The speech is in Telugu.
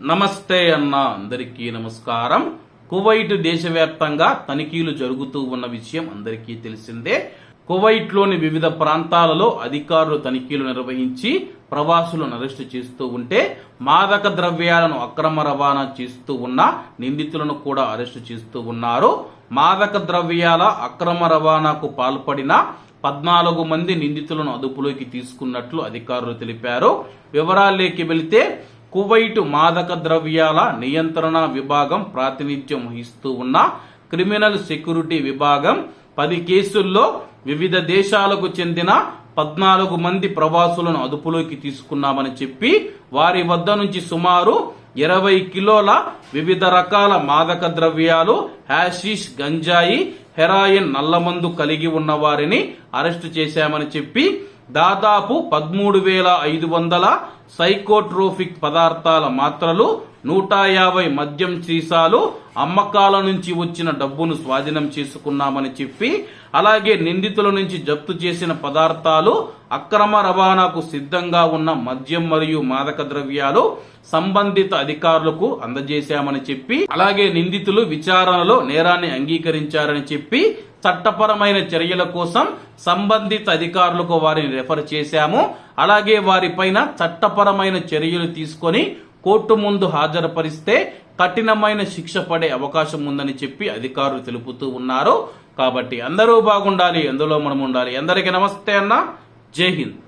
నమస్తే అన్న అందరికీ నమస్కారం. కువైట్ దేశవ్యాప్తంగా తనిఖీలు జరుగుతూ ఉన్న విషయం అందరికీ తెలిసిందే. కువైట్లోని వివిధ ప్రాంతాలలో అధికారులు తనిఖీలు నిర్వహించి ప్రవాసులను అరెస్టు చేస్తూ ఉంటే మాదక ద్రవ్యాలను అక్రమ రవాణా చేస్తూ ఉన్న నిందితులను కూడా అరెస్టు చేస్తూ ఉన్నారు. మాదక ద్రవ్యాల అక్రమ రవాణాకు పాల్పడిన పద్నాలుగు మంది నిందితులను అదుపులోకి తీసుకున్నట్లు అధికారులు తెలిపారు. వివరాల్లోకి వెళితే కువైట్ మాదక ద్రవ్యాల నియంత్రణ విభాగం ప్రాతినిధ్యం వహిస్తూ ఉన్న క్రిమినల్ సెక్యూరిటీ విభాగం పది కేసుల్లో వివిధ దేశాలకు చెందిన పద్నాలుగు మంది ప్రవాసులను అదుపులోకి తీసుకున్నామని చెప్పి వారి వద్ద నుంచి సుమారు ఇరవై కిలోల వివిధ రకాల మాదక ద్రవ్యాలు హ్యాషిష్ గంజాయి హెరాయిన్ నల్లమందు కలిగి ఉన్న వారిని అరెస్టు చేశామని చెప్పి దాదాపు పదమూడు వేల ఐదు వందల సైకోట్రోఫిక్ పదార్థాల మాత్రలు నూట యాభై మద్యం సీసాలు అమ్మకాల నుంచి వచ్చిన డబ్బును స్వాధీనం చేసుకున్నామని చెప్పి అలాగే నిందితుల నుంచి జప్తు చేసిన పదార్థాలు అక్రమ రవాణాకు సిద్ధంగా ఉన్న మద్యం మరియు మాదక ద్రవ్యాలు సంబంధిత అధికారులకు అందజేశామని చెప్పి అలాగే నిందితులు విచారణలో నేరాన్ని అంగీకరించారని చెప్పి చట్టపరమైన చర్యల కోసం సంబంధిత అధికారులకు వారిని రెఫర్ చేశాము. అలాగే వారిపైన చట్టపరమైన చర్యలు తీసుకొని కోర్టు ముందు హాజరుపరిస్తే కఠినమైన శిక్ష పడే అవకాశం ఉందని చెప్పి అధికారులు తెలుపుతూ ఉన్నారు. కాబట్టి అందరూ బాగుండాలి అందులో మనం ఉండాలి అందరికీ నమస్తే అన్న. జై హింద్.